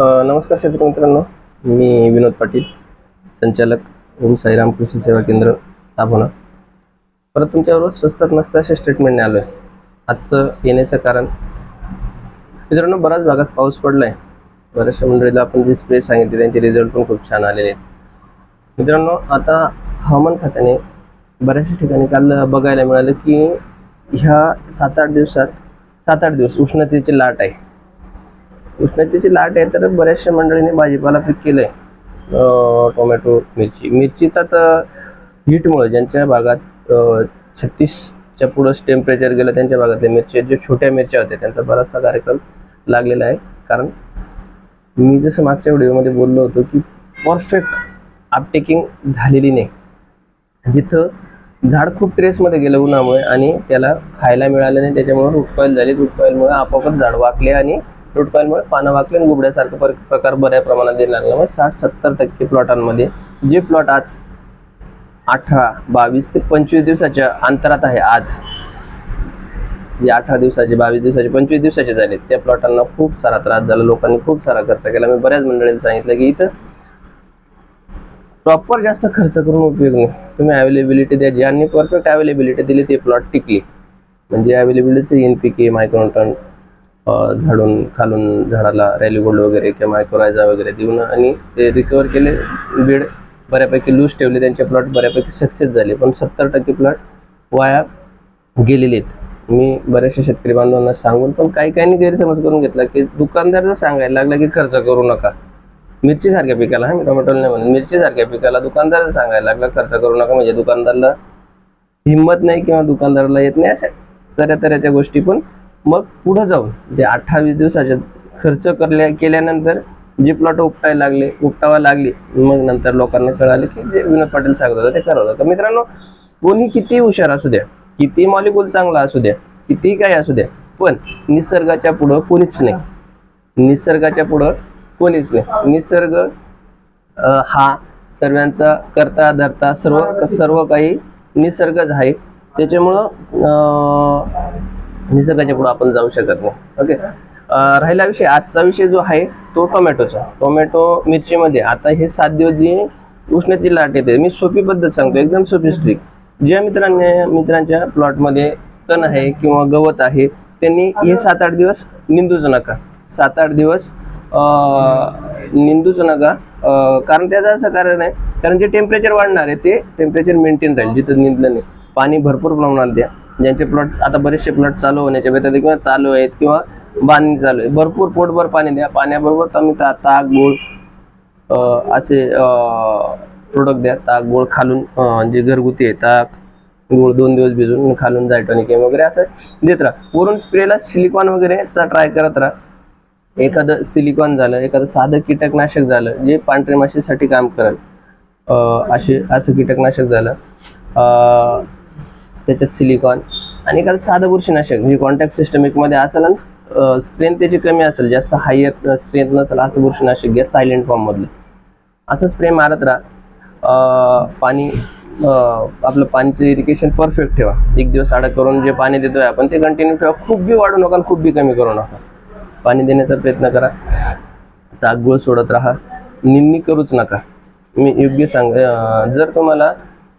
नमस्कार शेतकरी मित्रांनो. मी विनोद पाटील संचालक ओम साईराम कृषी सेवा केंद्र तापोना परत तुमच्याबरोबर स्वस्तात मस्त अशा स्टेटमेंटने आलो आहे आजचं येण्याचं कारण? मित्रांनो बऱ्याच भागात पाऊस पडला आहे बऱ्याचशा मंडळीला आपण जे स्प्रे सांगितले त्यांचे रिझल्ट पण खूप छान आलेले आहेत. मित्रांनो आता हवामान खात्याने बऱ्याचशा ठिकाणी काल बघायला मिळालं की ह्या सात आठ दिवसात सात आठ दिवस उष्णतेची लाट आहे. उष्णतेची लाट आहे तर बऱ्याचशा मंडळींनी भाजीपाला पीक केलंय. टोमॅटो मिरची. मिरची तर हीटमुळे ज्यांच्या भागात छत्तीसच्या पुढं टेम्परेचर गेलं त्यांच्या भागातल्या मिरच्या जे छोट्या मिरच्या होत्या त्यांचा बराचसा कार्यक्रम लागलेला आहे. कारण मी जसं मागच्या व्हिडिओमध्ये बोललो होतो की परफेक्ट अपटेकिंग झालेली नाही. जिथं झाड खूप ट्रेसमध्ये गेलं उन्हामुळे आणि त्याला खायला मिळालं नाही त्याच्यामुळे रूट झाली. रुटकॉईलमुळे आपोआपच झाड वाकले आणि लुटकांमुळे पानं वाकले आणि गुबड्यासारखं प्रकार बऱ्या प्रमाणात दिला लागल्यामुळे साठ सत्तर टक्के प्लॉटांमध्ये जे प्लॉट आज अठरा बावीस ते पंचवीस दिवसाच्या अंतरात आहे आज. जे अठरा दिवसाचे बावीस दिवसाचे पंचवीस दिवसाचे झाले त्या प्लॉटांना खूप सारा त्रास झाला लोकांनी खूप सारा खर्च केला. मी बऱ्याच मंडळींना सांगितलं की इथं प्रॉपर जास्त खर्च करून उपयोग नाही. तुम्ही अवेलेबिलिटी द्या. ज्यांनी परफेक्ट अवेलेबिलिटी दिली ते प्लॉट टिकली. म्हणजे अवेलेबिलिटीचे एन पी के मायक्रोटन झाडून खालून झाडाला रॅली गोल्ड वगैरे किंवा मायक्रोरायझा वगैरे देऊन आणि ते रिकवर केले. बेड बऱ्यापैकी लूज ठेवले. त्यांचे प्लॉट बऱ्यापैकी सक्सेस झाले. पण सत्तर टक्के प्लॉट वाया गेलेले आहेत. मी बऱ्याचशा शेतकरी बांधवांना सांगून पण काही काहींनी गैरसमज करून घेतला की दुकानदार जर सांगायला लागला की खर्च करू नका. मिरचीसारख्या पिकाला हा मी टोमॅटो नाही म्हणून मिरचीसारख्या पिकाला दुकानदार जर सांगायला लागला खर्च करू नका. म्हणजे दुकानदारला हिंमत नाही किंवा दुकानदाराला येत नाही. अशा तऱ्या तऱ्याच्या गोष्टी पण मग पुढे जाऊन ते अठ्ठावीस दिवसाचे खर्च करल्या केल्यानंतर जे प्लॉट उपटायला लागले उपटावा लागली मग नंतर लोकांना कळाले की जे विनोद पाटील सांगत होता ते करावं होतं मित्रांनो कोणी किती हुशार असू द्या किती मॉलिक्यूल चांगला असू द्या किती काही असू द्या पण निसर्गाच्या पुढं कोणीच नाही. निसर्गाच्या पुढं कोणीच नाही. निसर्ग हा सर्वांचा करता धरता सर्व सर्व काही निसर्गच आहे. त्याच्यामुळं अं, निसर्गाच्या पुढे आपण जाऊ शकत नाही. ओके राहिला विषय आजचा विषय जो आहे तो टोमॅटोचा. टोमॅटो मिरचीमध्ये आता हे सात दिवस जी उष्णतेची लाट येते मी सोपी पद्धत सांगतो एकदम सोपी स्ट्रिक ज्या मित्रांनी मित्रांच्या प्लॉटमध्ये तण आहे किंवा गवत आहे त्यांनी हे सात आठ दिवस निंदूच नका. सात आठ दिवस निंदूच नका. कारण त्याचं असं कारण आहे कारण जे टेम्परेचर वाढणार आहे ते टेम्परेचर मेंटेन राहील जिथं निंदलं नाही. पाणी भरपूर प्रमाणात द्या. ज्यांचे प्लॉट आता बरेचसे प्लॉट चालू होण्याच्या बेतात किंवा चालू आहेत किंवा बांधणी चालू आहे भरपूर पोटभर पाणी द्या. पाण्याबरोबर तुम्ही ता ताक गोळ असे प्रोडक्ट द्या. ताक गोळ खालून जे घरगुती आहे ताक गोळ दोन दिवस भिजून खालून जायटॉनिक वगैरे असं देत राहा. वरून स्प्रेला सिलिकॉन वगैरेचा ट्राय करत राहा. एखादं सिलिकॉन झालं एखादं साधं कीटकनाशक झालं जे पांढरे माशीसाठी काम करेल. असे असं कीटकनाशक झालं. त्याच्यात सिलिकॉन आणि एखादं साधं बुरशीनाशक म्हणजे कॉन्टॅक्ट सिस्टमिकमध्ये असेल आणि स्ट्रेंथ त्याची कमी असेल जास्त हायर स्ट्रेंथ नसेल असं बुरशीनाशक घ्या सायलेंट फॉर्ममधलं असं स्प्रे मारत राहा. पाणी आपलं पाणीचं इरिगेशन परफेक्ट ठेवा. एक दिवस आडा करून जे पाणी देतोय आपण ते कंटिन्यू ठेवा. खूप बी वाढू नका खूप बी कमी करू नका. पाणी देण्याचा प्रयत्न करा. ताकगुळ सोडत राहा. निन्नी करूच नका. मी योग्य सांग जर तुम्हाला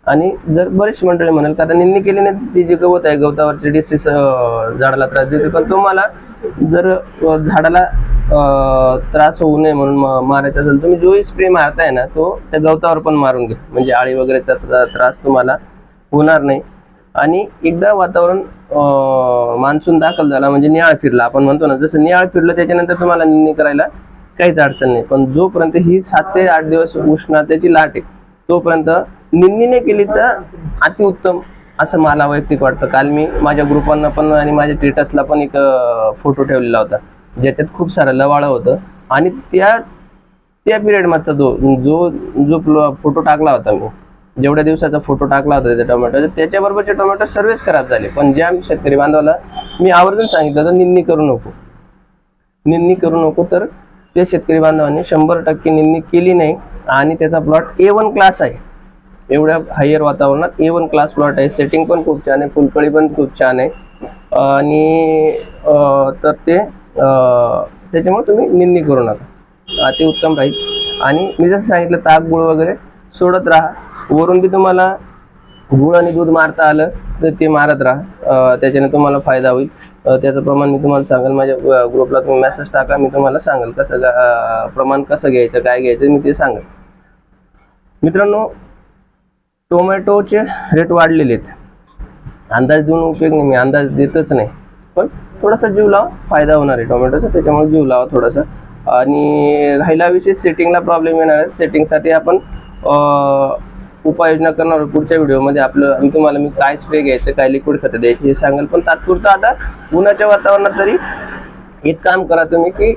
आणि जर बरेच मंडळी म्हणाल का आता निंदणी केली नाही ती जी गवत आहे गवतावरची डिसीस झाडाला त्रास देते. पण तुम्हाला जर झाडाला त्रास होऊ नये म्हणून मारायचा असेल तुम्ही जोही स्प्रे मारताय ना तो त्या गवतावर पण मारून घ्या. म्हणजे आळी वगैरेचा त्रास तुम्हाला होणार नाही. आणि एकदा वातावरण मान्सून दाखल झाला म्हणजे निळा फिरला आपण म्हणतो ना जसं निळा फिरलं त्याच्यानंतर तुम्हाला निंदणी करायला काहीच अडचण नाही. पण जोपर्यंत ही सात ते आठ दिवस उष्णतेची लाट आहे तोपर्यंत निंदीने नाही केली तर अतिउत्तम असं मला वैयक्तिक वाटतं. काल मी माझ्या ग्रुपांना पण आणि माझ्या ट्विटर्सला पण एक फोटो ठेवलेला होता. ज्याच्यात खूप सारं लवाळं होतं. आणि त्या त्या पिरियड मागचा जो जो जो फोटो टाकला होता मी जेवढ्या दिवसाचा फोटो टाकला होता त्या टोमॅटो त्याच्याबरोबरचे टोमॅटो सर्वच खराब झाले. पण ज्या शेतकरी बांधवाला मी आवर्जून सांगितलं होतं निंदणी करू नको. निंदणी करू नको तर त्या शेतकरी बांधवांनी शंभर टक्के निंदणी केली नाही. आणि त्याचा प्लॉट ए वन क्लास आहे. एवढ्या हायर वातावरणात ए वन क्लास प्लॉट आहे. सेटिंग पण खूप छान आहे. फुलकळी पण खूप छान आहे. आणि तर ते त्याच्यामुळे तुम्ही निंदणी करू नका. अति उत्तम राहील. आणि मी जसं सांगितलं ताक गुळ वगैरे सोडत राहा. वरून बी तुम्हाला गुळ आणि दूध मारता आलं तर ते मारत राहा. त्याच्याने तुम्हाला फायदा होईल. त्याचं प्रमाण मी तुम्हाला सांगेल. माझ्या ग्रुपला तुम्ही मेसेज टाका. मी तुम्हाला सांगेल कसं प्रमाण कसं घ्यायचं काय घ्यायचं मी ते सांगेल. मित्रांनो टोमॅटोचे रेट वाढलेले आहेत. अंदाज देऊन उपयोग नाही. मी अंदाज देतच नाही. पण थोडासा जीव लावा. फायदा होणार आहे टोमॅटोचा. त्याच्यामुळे जीव लावा थोडासा. आणि राहिला विषय सेटिंगला प्रॉब्लेम येणार आहे. सेटिंगसाठी आपण उपाययोजना करणार आहोत पुढच्या व्हिडिओमध्ये आपलं मी तुम्हाला मी काय स्प्रे घ्यायचं काय लिक्विड खतं द्यायची हे सांगेल. पण तात्पुरतं आता उन्हाच्या वातावरणात तरी एक काम करा तुम्ही की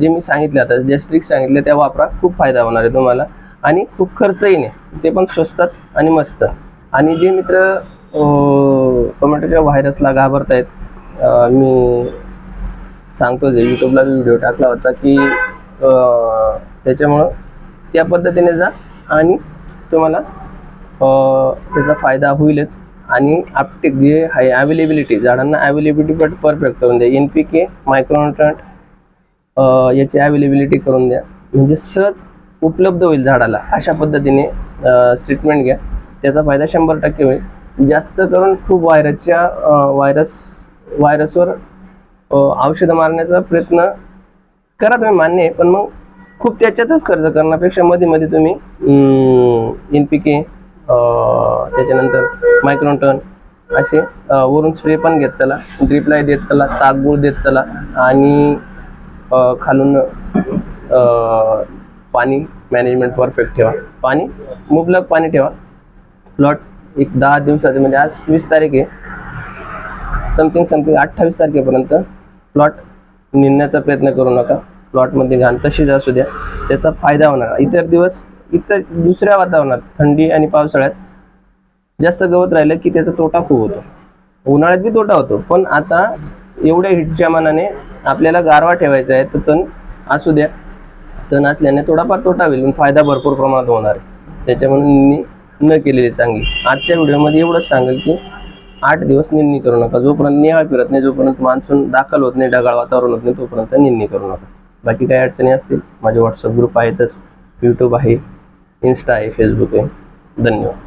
जे मी सांगितले आता जे स्ट्रिक सांगितले त्या वापरा. खूप फायदा होणार आहे तुम्हाला. आणि खूप खर्चही नाही. ते पण स्वस्तात आणि मस्त. आणि जे मित्र टोमॅटोच्या व्हायरसला घाबरतायत आहेत मी सांगतो जे यूट्यूबला व्हिडिओ टाकला होता की त्याच्यामुळं त्या पद्धतीने जा आणि तुम्हाला त्याचा फायदा होईलच. आणि आपटेक जे आहे अवेलेबिलिटी झाडांना अवेलेबिलिटी पण परफेक्ट करून द्या. एन पी के मायक्रोन्युट्रंट याची अवेलेबिलिटी करून द्या. म्हणजे सहज उपलब्ध होईल झाडाला. अशा पद्धतीने ट्रीटमेंट घ्या. त्याचा फायदा शंभर टक्के होईल. जास्त करून खूप व्हायरसच्या व्हायरस व्हायरसवर औषधं मारण्याचा प्रयत्न करा तुम्ही मान्य आहे. पण मग खूप त्याच्यातच खर्च करण्यापेक्षा मध्ये मध्ये तुम्ही एन पी के त्याच्यानंतर मायक्रोटन असे वरून स्प्रे पण घेत चला. ड्रिपलाय देत चला ताकगुळ देत चला आणि खालून पाणी मॅनेजमेंट परफेक्ट ठेवा. पाणी मुबलक पाणी ठेवा. प्लॉट एक दहा दिवसाचे म्हणजे आज वीस तारीख आहे. समथिंग समथिंग अठ्ठावीस तारखेपर्यंत प्लॉट निघण्याचा प्रयत्न करू नका. प्लॉटमध्ये घाण तशीच असू द्या. त्याचा फायदा होणार. इतर दिवस इतर दुसऱ्या वातावरणात थंडी आणि पावसाळ्यात जास्त गवत राहिलं की त्याचा तोटा खूप होतो. उन्हाळ्यात बी तोटा होतो. पण आता एवढ्या हिटच्या मानाने आपल्याला गारवा ठेवायचा आहे तर तण असू द्या. तण असल्याने थोडाफार तोटा होईल. पण फायदा भरपूर प्रमाणात होणार आहे. त्याच्यामुळे निंदणी न केलेली चांगली. आजच्या व्हिडिओमध्ये एवढंच सांगेल की आठ दिवस निंदणी करू नका. जोपर्यंत निहाळ फिरत नाही जोपर्यंत मान्सून दाखल होत नाही ढगाळ वातावरण होत नाही तोपर्यंत निंदणी करू नका. बाकी काही अडचणी असतील माझे व्हॉट्सअप ग्रुप आहेतच यूट्यूब आहे इन्स्टा आहे फेसबुक आहे. धन्यवाद.